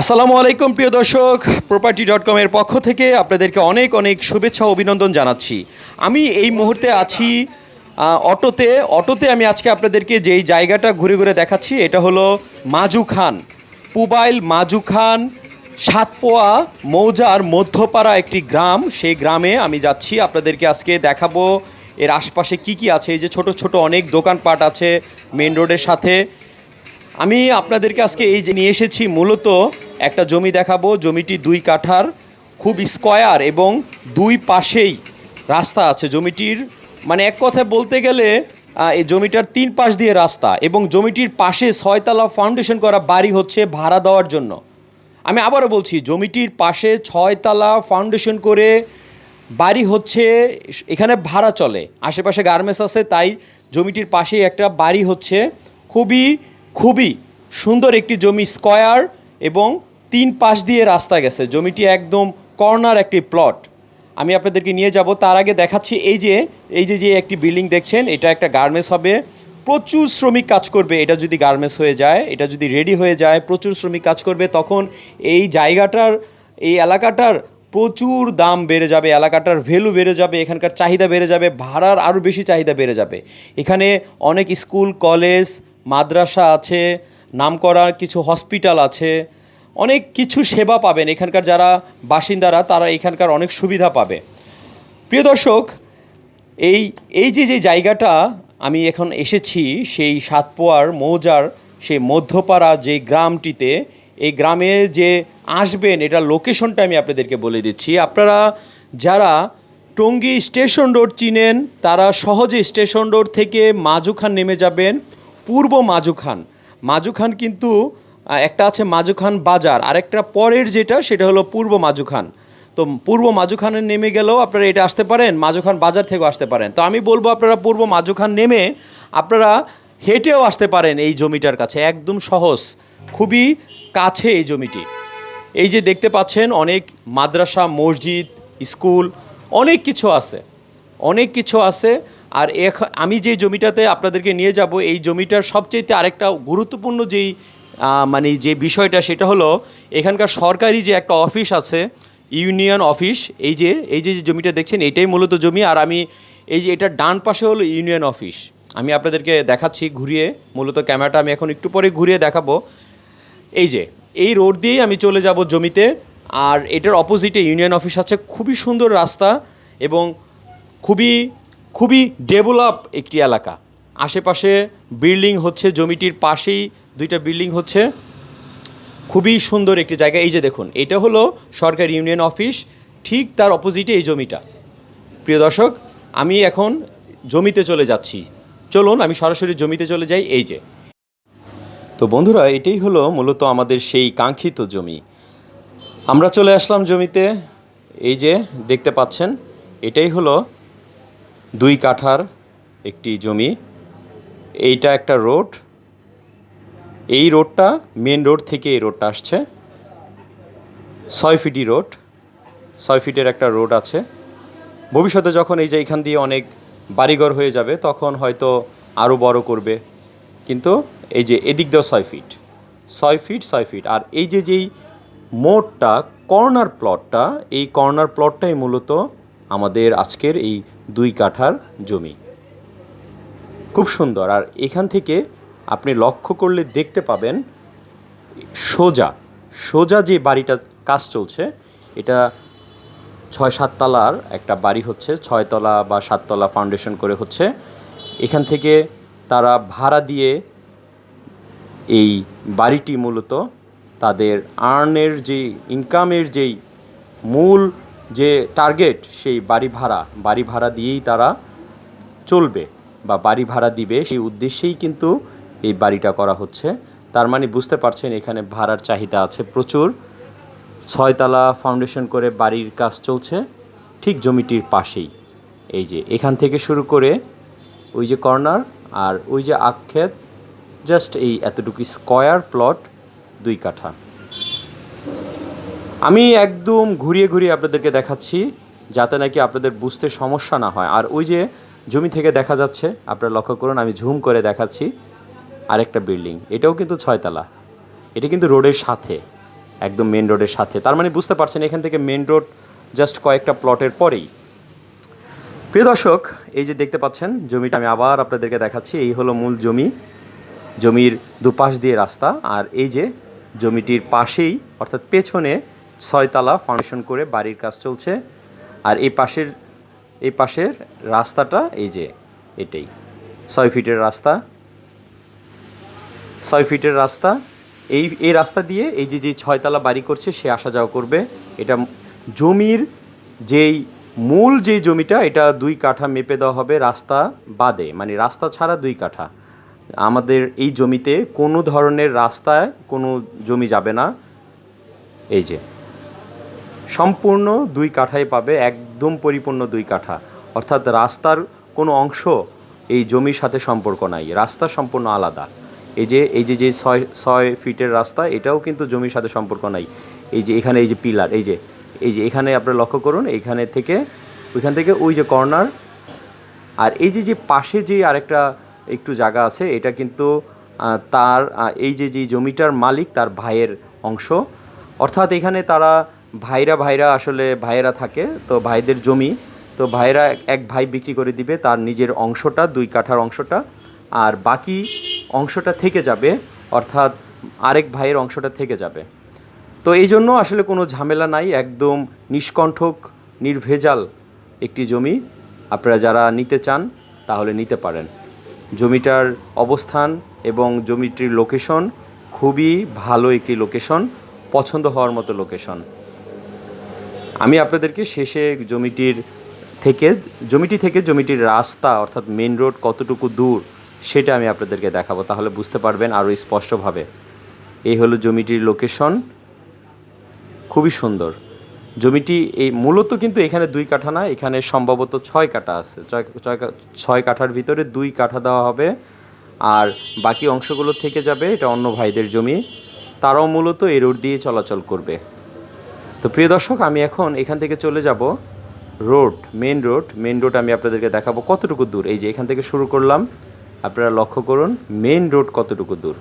আসসালামু আলাইকুম, প্রিয় দর্শক। প্রপার্টি ডট কমের পক্ষ থেকে আপনাদেরকে অনেক অনেক শুভেচ্ছা, অভিনন্দন জানাচ্ছি। আমি এই মুহূর্তে আছি অটোতে। অটোতে আমি আজকে আপনাদেরকে যেই জায়গাটা ঘুরে ঘুরে দেখাচ্ছি, এটা হলো মাজু খান। পুবাইল মাজু খান, সাতপোয়া, মৌজার মধ্যপাড়া একটি গ্রাম। সেই গ্রামে আমি যাচ্ছি, আপনাদেরকে আজকে দেখাবো এর আশপাশে কি কি আছে। এই যে ছোট ছোট অনেক দোকানপাট আছে মেন রোডের সাথে। আমি আপনাদেরকে আজকে এই যে নিয়ে এসেছি, মূলত একটা জমি দেখাবো। জমিটি দুই কাঠার, খুব স্কয়ার এবং দুই পাশেই রাস্তা আছে। জমিটির মানে এক কথায় বলতে গেলে এই জমিটার তিন পাশ দিয়ে রাস্তা এবং জমিটির পাশে ছয়তলা ফাউন্ডেশন করা বাড়ি হচ্ছে ভাড়া দেওয়ার জন্য। আমি আবারও বলছি, জমিটির পাশে ছয়তলা ফাউন্ডেশন করে বাড়ি হচ্ছে, এখানে ভাড়া চলে। আশেপাশে গার্মেন্টস আছে, তাই জমিটির পাশেই একটা বাড়ি হচ্ছে। খুবই খুবই সুন্দর একটি জমি, স্কয়ার এবং তিন পাশ দিয়ে রাস্তা গেছে। জমিটি একদম কর্নার একটি প্লট আমি আপনাদেরকে নিয়ে যাব। তার আগে দেখাচ্ছি এই যে এই যে যে একটি বিল্ডিং দেখছেন, এটা একটা গার্মেন্টস হবে। প্রচুর শ্রমিক কাজ করবে। এটা যদি গার্মেন্টস হয়ে যায়, এটা যদি রেডি হয়ে যায়, প্রচুর শ্রমিক কাজ করবে, তখন এই জায়গাটার, এই এলাকাটার প্রচুর দাম বেড়ে যাবে। এলাকাটার ভ্যালু বেড়ে যাবে। এখানকার চাহিদা বেড়ে যাবে। ভাড়ার আরও বেশি চাহিদা বেড়ে যাবে। এখানে অনেক স্কুল, কলেজ, মাদ্রাসা আছে নাম নামকরা কিছু হসপিটাল আছে। অনেক কিছু সেবা পাবেন। এখানকার যারা বাসিন্দারা, তারা এখানকার অনেক সুবিধা পাবে। প্রিয় দর্শক, এই এই যে যে জায়গাটা আমি এখন এসেছি, সেই সাতপোয়ার, মৌজার, সেই মধ্যপাড়া যে গ্রামটিতে, এই গ্রামে যে আসবেন, এটা লোকেশনটা আমি আপনাদেরকে বলে দিচ্ছি। আপনারা যারা টঙ্গী স্টেশন রোড চিনেন, তারা সহজে স্টেশন রোড থেকে মাজুখান নেমে যাবেন, পূর্ব মাজুখান। মাজুখান কিন্তু একটা আছে মাজুখান বাজার, আরেকটা পরের যেটা, সেটা হলো পূর্ব মাজুখান। তো পূর্ব মাজুখানে নেমে গেলেও আপনারা এটা আসতে পারেন, মাজুখান বাজার থেকেও আসতে পারেন। তো আমি বলব আপনারা পূর্ব মাজুখান নেমে আপনারা হেঁটেও আসতে পারেন এই জমিটার কাছে, একদম সহজ, খুবই কাছে এই জমিটি। এই যে দেখতে পাচ্ছেন, অনেক মাদ্রাসা, মসজিদ, স্কুল, অনেক কিছু আছে, অনেক কিছু আছে। আর আমি যে জমিটাতে আপনাদেরকে নিয়ে যাব, এই জমিটার সবচেয়ে আরেকটা গুরুত্বপূর্ণ যেই মানে যে বিষয়টা সেটা হলো, এখানকার সরকারি যে একটা অফিস আছে, ইউনিয়ন অফিস, এই যে এই যে জমিটা দেখছেন, এটাই মূলত জমি। আর আমি এই যে এটার ডান পাশে হলো ইউনিয়ন অফিস। আমি আপনাদেরকে দেখাচ্ছি ঘুরিয়ে, মূলত ক্যামেরাটা আমি এখন একটু পরে ঘুরিয়ে দেখাবো। এই যে, এই রোড দিয়েই আমি চলে যাব জমিতে। আর এটার অপোজিটে ইউনিয়ন অফিস আছে। খুবই সুন্দর রাস্তা এবং খুবই খুবই ডেভেলপ একটি এলাকা। আশেপাশে বিল্ডিং হচ্ছে জমিটির পাশেই দুইটা বিল্ডিং হচ্ছে। খুবই সুন্দর একটি জায়গা। এই যে দেখুন, এটা হলো সরকারি ইউনিয়ন অফিস, ঠিক তার অপোজিটে এই জমিটা। প্রিয় দর্শক, আমি এখন জমিতে চলে যাচ্ছি। চলুন, আমি সরাসরি জমিতে চলে যাই। এই যে। তো বন্ধুরা, এটাই হলো মূলত আমাদের সেই কাঙ্ক্ষিত জমি। আমরা চলে আসলাম জমিতে। এই যে, দেখতে পাচ্ছেন, এটাই হলো দুই কাঠার একটি জমি। এইটা একটা রোড এই রোডটা মেন রোড থেকে এই রোডটা আসছে। ছয় ফিটি রোড, ছয় ফিটের একটা রোড আছে। ভবিষ্যতে যখন এই যে এখান দিয়ে অনেক বাড়িঘর হয়ে যাবে, তখন হয়তো আরও বড় করবে। কিন্তু এই যে এদিক দিয়েও ছয় ফিট ছয় ফিট ছয় ফিট। আর এই যে যেই মোড়টা, কর্নার প্লটটা, এই কর্নার প্লটটাই মূলত আমাদের আজকের এই দুই কাঠার জমি। খুব সুন্দর। আর এখান থেকে আপনি লক্ষ্য করলে দেখতে পাবেন সোজা সোজা যে বাড়িটা কাজ চলছে, এটা ছয় সাততলার একটা বাড়ি হচ্ছে ছয়তলা বা সাততলা ফাউন্ডেশন করে হচ্ছে। এখান থেকে তারা ভাড়া দিয়ে এই বাড়িটি মূলত তাদের আর্নের যে ইনকামের যেই মূল যে টার্গেট সেই বাড়ি ভাড়া বাড়ি ভাড়া দিয়েই তারা চলবে বা বাড়ি ভাড়া দিবে। সেই উদ্দেশ্যেই কিন্তু এই বাড়িটা করা হচ্ছে। তার মানে বুঝতে পারছেন, এখানে ভাড়ার চাহিদা আছে প্রচুর। ছয়তলা ফাউন্ডেশন করে বাড়ির কাজ চলছে, ঠিক জমিটির পাশেই। এই যে, এখান থেকে শুরু করে ওই যে কর্নার আর ওই যে আক্ষেত জাস্ট এই এতটুকু স্কয়ার প্লট দুই কাঠা। আমি একদম ঘুরিয়ে ঘুরিয়ে আপনাদেরকে দেখাচ্ছি, যাতে নাকি আপনাদের বুঝতে সমস্যা না হয়। আর ওই যে জমি থেকে দেখা যাচ্ছে, আপনারা লক্ষ্য করুন, আমি ঝুম করে দেখাচ্ছি। আরেকটা বিল্ডিং এটাও কিন্তু ছয়তলা। এটা কিন্তু রোডের সাথে, একদম মেন রোডের সাথে। তার মানে বুঝতে পারছেন, এখান থেকে মেন রোড জাস্ট কয়েকটা প্লটের পরেই। প্রিয় দর্শক, এই যে দেখতে পাচ্ছেন, জমিটা আমি আবার আপনাদেরকে দেখাচ্ছি। এই হলো মূল জমি। জমির দুপাশ দিয়ে রাস্তা। আর এই যে জমিটির পাশেই, অর্থাৎ পেছনে ছয়তলা ফাউন্ডেশন করে বাড়ির কাজ চলছে। আর এই পাশের এই পাশের রাস্তাটা এই যে এটাই, ছয় ফিটের রাস্তা। ছয় ফিটের রাস্তা। এই এই রাস্তা দিয়ে এই যে যে ছয়তলা বাড়ি করছে, সে আসা যাওয়া করবে। এটা জমির যেই মূল যেই জমিটা, এটা দুই কাঠা মেপে দেওয়া হবে রাস্তা বাদে। মানে রাস্তা ছাড়া দুই কাঠা। আমাদের এই জমিতে কোনো ধরনের রাস্তায় কোনো জমি যাবে না। এই যে, সম্পূর্ণ দুই কাঠাই পাবে, একদম পরিপূর্ণ দুই কাঠা। অর্থাৎ রাস্তার কোনো অংশ এই জমির সাথে সম্পর্ক নাই। রাস্তা সম্পূর্ণ আলাদা। এই যে এই যে যে ছয় ছয় ফিটের রাস্তা, এটাও কিন্তু জমির সাথে সম্পর্ক নাই। এই যে, এখানে এই যে পিলার, এই যে এই যে, এখানে আপনারা লক্ষ্য করুন, এখানে থেকে, ওইখান থেকে ওই যে কর্নার, আর এই যে যে পাশে যে আরেকটা একটু জায়গা আছে, এটা কিন্তু তার এই যে যে জমিটার মালিক, তার ভাইয়ের অংশ। অর্থাৎ এখানে তারা ভাইরা ভাইরা আসলে ভাইয়েরা থাকে, তো ভাইদের জমি, তো ভাইরা এক- এক ভাই বিক্রি করে দিবে তার নিজের অংশটা, দুই কাঠার অংশটা। আর বাকি অংশটা থেকে যাবে, অর্থাৎ আরেক ভাইয়ের অংশটা থেকে যাবে। তো এই জন্য আসলে কোনো ঝামেলা নাই, একদম নিষ্কণ্ঠক, নির্ভেজাল একটি জমি। আপনারা যারা নিতে চান, তাহলে নিতে পারেন। জমিটার অবস্থান এবং জমিটির লোকেশন খুবই ভালো একটি লোকেশন, পছন্দ হওয়ার মতো লোকেশন। আমি আপনাদেরকে শেষে জমিটির থেকে, জমিটি থেকে জমিটির রাস্তা, অর্থাৎ মেন রোড কতটুকু দূর সেটা আমি আপনাদেরকে দেখাবো। তাহলে বুঝতে পারবেন আরও স্পষ্টভাবে। এই হলো জমিটির লোকেশন খুবই সুন্দর। জমিটি এই মূলত কিন্তু এখানে দুই কাঠা না, এখানে সম্ভবত ছয় কাঠা আছে। ছয় ছয় কাঠার ভিতরে দুই কাঠা দেওয়া হবে। আর বাকি অংশগুলো থেকে যাবে, এটা অন্য ভাইদের জমি। তারাও মূলত এই রোড দিয়ে চলাচল করবে। তো প্রিয় দর্শক, আমি এখন এখান থেকে চলে যাব। Road main road main road আমি আপনাদেরকে দেখাবো কতটুকু দূর। এই যে এখান থেকে শুরু করলাম। আপনারা লক্ষ্য করুন মেন রোড কতটুকু দূর?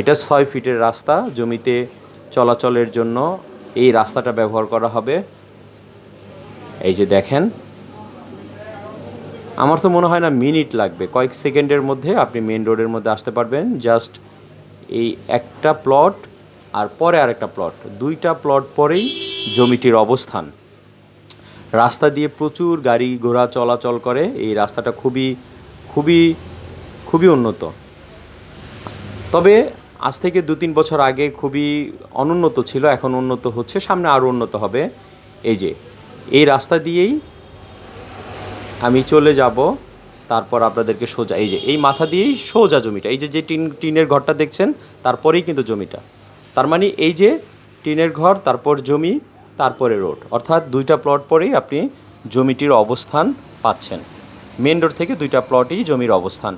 এটা ছয় ফিটের রাস্তা, জমিতে চলাচলের জন্য এই রাস্তাটা ব্যবহার করা হবে। এই যে দেখেন, আমার তো মনে হয় না মিনিট লাগবে, কয়েক সেকেন্ডের মধ্যে আপনি মেন রোডের মধ্যে আসতে পারবেন। জাস্ট এই একটা প্লট আর পরে আরেকটা প্লট দুইটা প্লট পরেই জমিটির অবস্থান। রাস্তা দিয়ে প্রচুর গাড়ি ঘোড়া চলাচল করে, এই রাস্তাটা খুবই খুবই খুবই উন্নত। তবে আজ থেকে দু তিন বছর আগে খুবই অনুন্নত ছিল, এখন উন্নত হচ্ছে, সামনে আরও উন্নত হবে। এই যে, এই রাস্তা দিয়েই আমি চলে যাব, তারপর আপনাদেরকে সোজা, এই যে, এই মাথা দিয়েই সোজা জমিটা, এই যে যে টিন, টিনের ঘরটা দেখছেন, তারপরেই কিন্তু জমিটা। তার মানে এই যে, টিনের ঘর, তারপর জমি, তারপরে রোড, অর্থাৎ দুইটা প্লট পরেই আপনি জমিটির অবস্থান পাচ্ছেন। মেন রোড থেকে দুইটা প্লটেই জমির অবস্থান।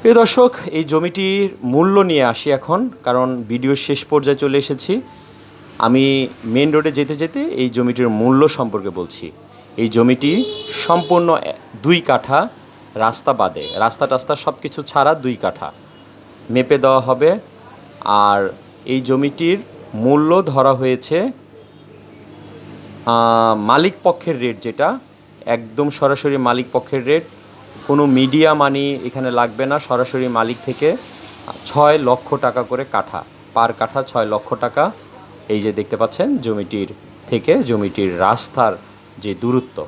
প্রিয় দর্শক, এই জমিটির মূল্য নিয়ে আসি এখন, কারণ ভিডিওর শেষ পর্যায়ে চলে এসেছি। আমি মেন রোডে যেতে যেতে এই জমিটির মূল্য সম্পর্কে বলছি। এই জমিটি সম্পূর্ণ দুই কাঠা, রাস্তা বাদে। রাস্তা টাস্তা সব কিছু ছাড়া দুই কাঠা। মেপে দেওয়া হবে। আর এই জমিটির মূল্য ধরা হয়েছে মালিক পক্ষের রেট যেটা, একদম সরাসরি মালিক পক্ষের রেট কোনো মিডিয়া মানি এখানে লাগবে না, সরাসরি মালিক থেকে ছয় লক্ষ টাকা করে কাঠা, পার কাঠা ছয় লক্ষ টাকা। এই যে দেখতে পাচ্ছেন, জমিটির থেকে জমিটির রাস্তার যে দূরত্ব।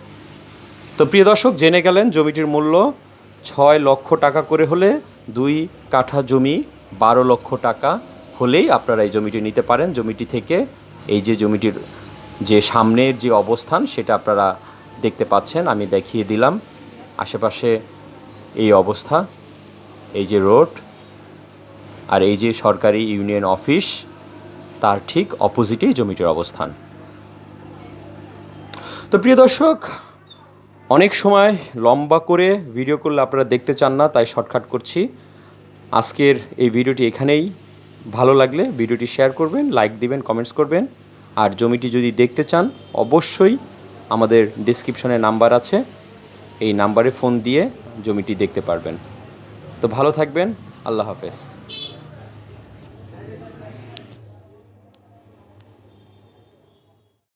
তো প্রিয় দর্শক, জেনে গেলেন জমিটির মূল্য ছয় লক্ষ টাকা করে হলে দুই কাঠা জমি বারো লক্ষ টাকা হলেই আপনারা এই জমিটি নিতে পারেন। জমিটি থেকে এই যে জমিটির যে সামনের যে অবস্থান, সেটা আপনারা দেখতে পাচ্ছেন। আমি দেখিয়ে দিলাম। আশেপাশে এই অবস্থা, এই যে রোড আর এই যে সরকারি ইউনিয়ন অফিস, তার ঠিক অপোজিটেই জমিটির অবস্থান। তো প্রিয় দর্শক, অনেক সময় লম্বা করে ভিডিও করলে আপনারা দেখতে চান না, তাই শর্টকাট করছি। আজকের এই ভিডিওটি এখানেই। ভালো লাগলে ভিডিওটি শেয়ার করবেন, লাইক দিবেন, কমেন্টস করবেন। আর জমিটি যদি দেখতে চান, অবশ্যই আমাদের ডিসক্রিপশনে নাম্বার আছে। এই নাম্বারে ফোন দিয়ে জমিটি দেখতে পারবেন। তো ভালো থাকবেন আল্লাহ হাফেজ।